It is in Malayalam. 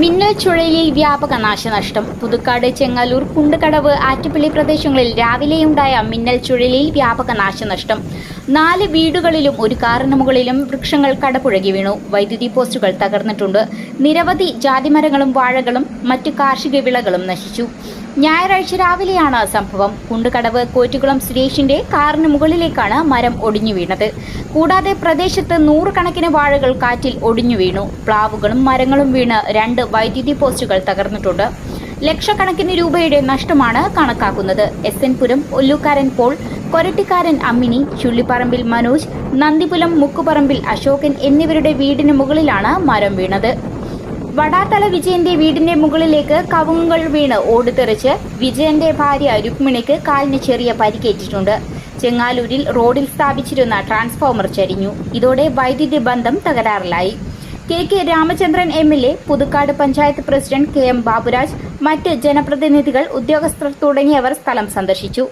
മിന്നൽ ചുഴലിയിൽ വ്യാപക നാശനഷ്ടം. പുതുക്കാട് ചെങ്ങാലൂർ കുണ്ടുകടവ് ആറ്റുപള്ളി പ്രദേശങ്ങളിൽ രാവിലെയുണ്ടായ മിന്നൽ ചുഴലിയിൽ വ്യാപക നാശനഷ്ടം. നാല് വീടുകളിലും ഒരു കാറിന് മുകളിലും വൃക്ഷങ്ങൾ കടപുഴകി വീണു. വൈദ്യുതി പോസ്റ്റുകൾ തകർന്നിട്ടുണ്ട്. നിരവധി ജാതിമരങ്ങളും വാഴകളും മറ്റു കാർഷിക വിളകളും നശിച്ചു. ഞായറാഴ്ച രാവിലെയാണ് സംഭവം. കുണ്ടുകടവ് കോറ്റുകുളം സുരേഷിന്റെ കാറിന് മുകളിലേക്കാണ് മരം ഒടിഞ്ഞു വീണത്. കൂടാതെ പ്രദേശത്ത് നൂറുകണക്കിന് വാഴകൾ കാറ്റിൽ ഒടിഞ്ഞു വീണു. പ്ലാവുകളും മരങ്ങളും വീണ് രണ്ട് വൈദ്യുതി പോസ്റ്റുകൾ തകർന്നിട്ടുണ്ട്. ലക്ഷക്കണക്കിന് രൂപയുടെ നഷ്ടമാണ് കണക്കാക്കുന്നത്. എസ് എൻ പുരം ഒല്ലുകാരൻ പോൾ കൊരട്ടിക്കാരൻ അമ്മിനി ചുള്ളിപ്പറമ്പിൽ മനോജ് നന്ദിപുലം മുക്കുപറമ്പിൽ അശോകൻ എന്നിവരുടെ വീടിന് മുകളിലാണ് മരം വീണത്. വടാത്തല വിജയന്റെ വീടിന്റെ മുകളിലേക്ക് കവുങ്ങുകൾ വീണ് ഓടിത്തെറിച്ച് വിജയന്റെ ഭാര്യ രുക്മിണിക്ക് കാലിന് ചെറിയ പരിക്കേറ്റിട്ടുണ്ട്. ചെങ്ങാലൂരിൽ റോഡിൽ സ്ഥാപിച്ചിരുന്ന ട്രാൻസ്ഫോമർ ചരിഞ്ഞു. ഇതോടെ വൈദ്യുതി ബന്ധം തകരാറിലായി. K K Ramachandran M L A Puthukkad panchayat president K M Baburaj മറ്റ് ജനപ്രതിനിധികൾ ഉദ്യോഗസ്ഥർ തുടങ്ങിയവർ സ്ഥലം സന്ദർശിച്ചു.